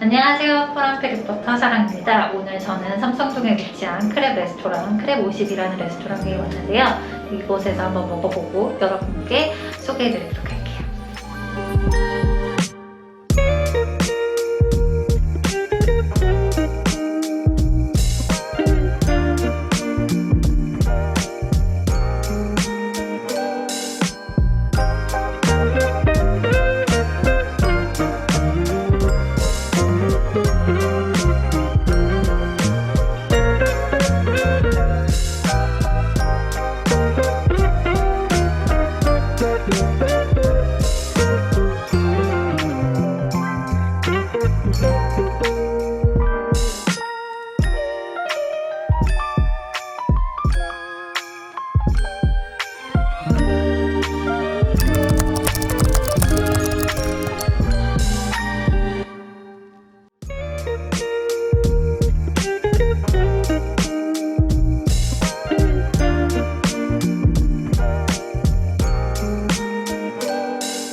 안녕하세요. 포란페 리포터 사랑입니다. 오늘 저는 삼성동에 위치한 크랩 레스토랑 크랩 50이라는 레스토랑에 왔는데요. 이곳에서 한번 먹어보고 여러분께 소개해드리도록 할게요.